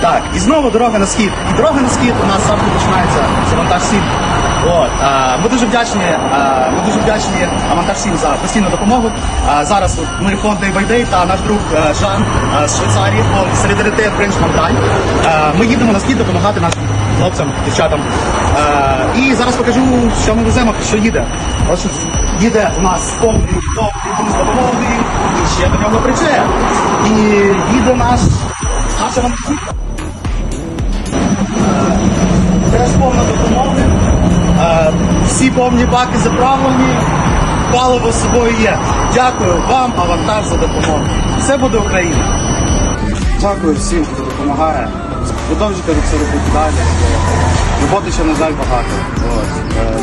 Так, і знову дорога на схід. І дорога на схід у нас завжди починається з вантаж 7. От, а, ми дуже вдячні, а, ми дуже вдячні Авантаж 7 за постійну допомогу. А, зараз от ми фонд Day та наш друг е, Жан е, з Швейцарії, фонд Солідарите Френч Монтань. Ми їдемо на схід допомагати нашим хлопцям, дівчатам. А, і зараз покажу, що ми веземо, що їде. Ось їде у нас повний повний з допомогою, і ще до нього причеп. І їде наш наша вантажівка. Повні баки заправлені, паливо з собою є. Дякую вам, авантаж, за допомогу. Все буде Україна. Дякую всім, хто допомагає. Продовжуйте це робити далі. Роботи ще, на жаль, багато. От. Е,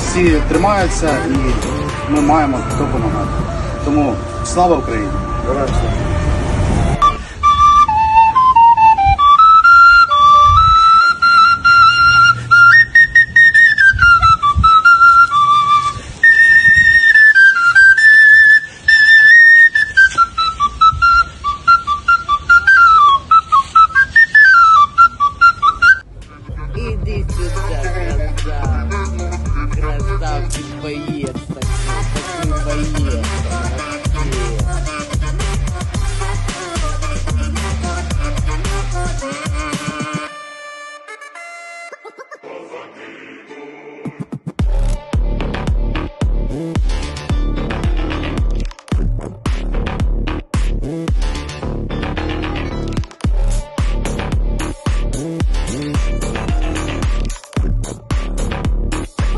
Всі тримаються і ми маємо допомагати. Тому слава Україні! Иди Красавчик боец такой, такой боец.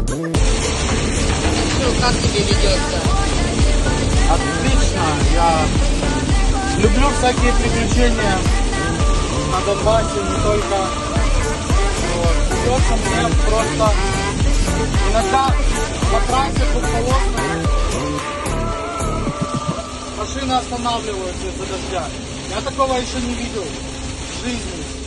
Молодец. Ну, как тебе ведется? Отлично. Я люблю всякие приключения на Донбассе, не только. Вот. Придется мне просто иногда по трассе тут. Машины останавливаются из-за дождя. Я такого еще не видел в жизни.